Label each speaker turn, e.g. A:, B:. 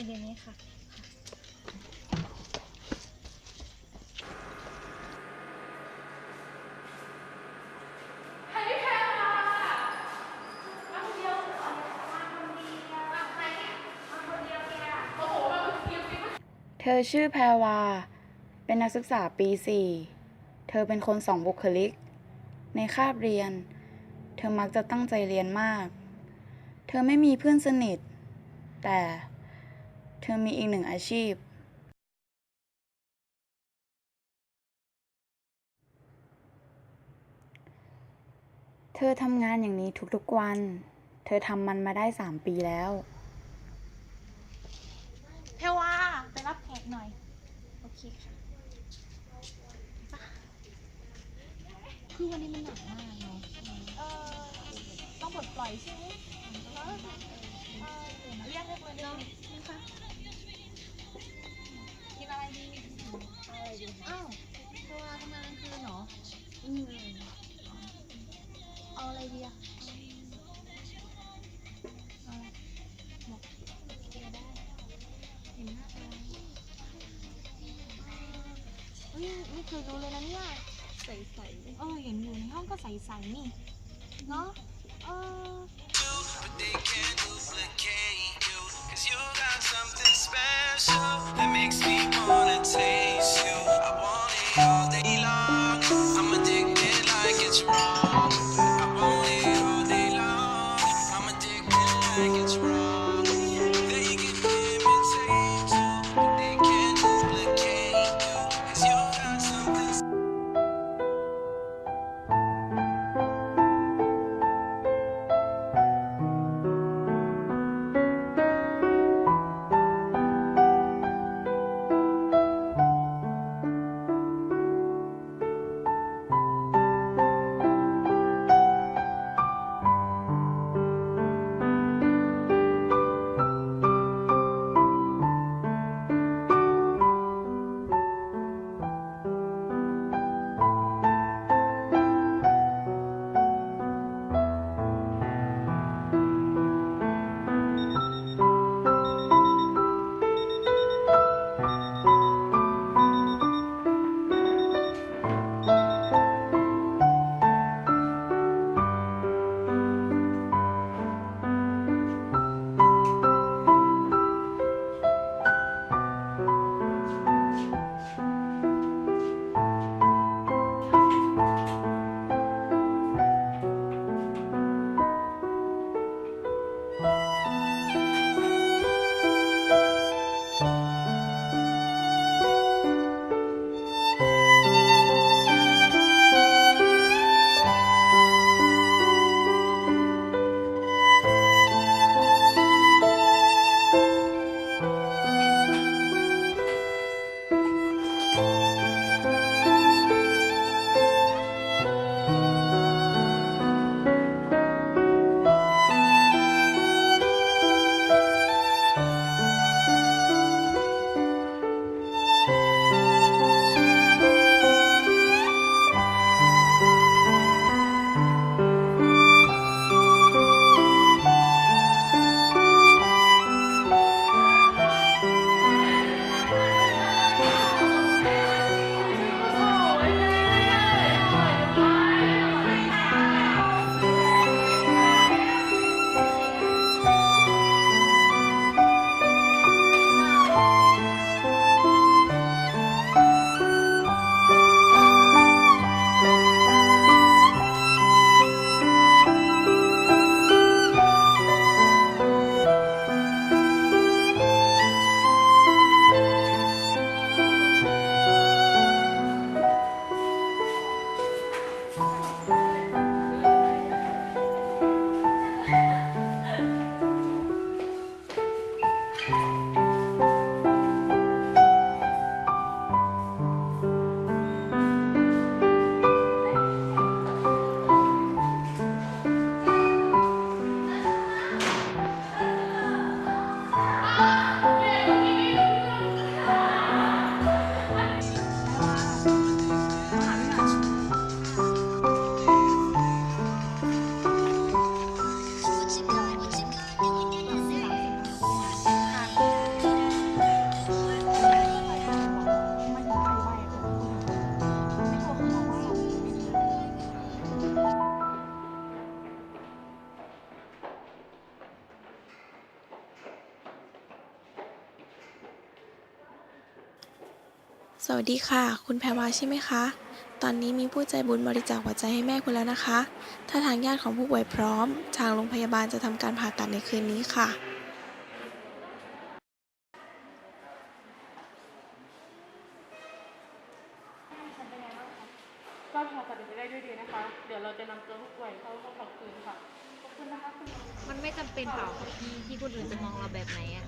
A: ไปเดี๋ยวนี้ค่ะ
B: เธอชื่อแพรวา เป็นนักศึกษาปีสี่เธอเป็นคนสองบุคลิก ในคาบเรียน เธอมักจะตั้งใจเรียนมาก เธอไม่มีเพื่อนสนิท แต่ เธอมีอีกหนึ่งอาชีพ เธอทำงานอย่างนี้ทุกๆวัน เธอทำมันมาได้สามปีแล้ว
A: เทวาไปรับแขกหน่อย โอเคค่ะ
C: คือวันนี้มันหนักมากเนะ
A: ต้องปลดปล่อยใช่ไหมเรียกเรียกเลยเนาะกินอะไรดี
C: อ้าวเธอมาทำงานกลางคืนเหรอ
A: อืม
C: เอาอะไรดีอะเห็นหน้าตาเฮ้ยไม่เคยรู้เลยนะเนี่ยใสๆเออเห็นอยู่ในห้องก็ใสๆนี่เนาะ
D: but they can't duplicate you. Cause you got something special makes me
E: วัสดีค่ะ คุณแพรวาใช่ไหมคะ ตอนนี้มีผู้ใจบุญบริจาคหัวใจให้แม่คุณแล้วนะคะ ถ้าทางญาติของผู้ป่วยพร้อม ทางโรงพยาบาลจะทำการผ่าตัดในคืนนี้ค่ะ
F: ก็ผ่าตัดไปได้ด้วยดีนะคะ เดี๋ยวเราจะนำตัวผู้ป่วยเข้าห้องพักฟื้นค่ะ ขอบคุณนะคะคุณหมอ
C: มันไม่จำเป็นเปล่าค่ะพี่ที่คนอื่นจะมองเราแบบไหนอะ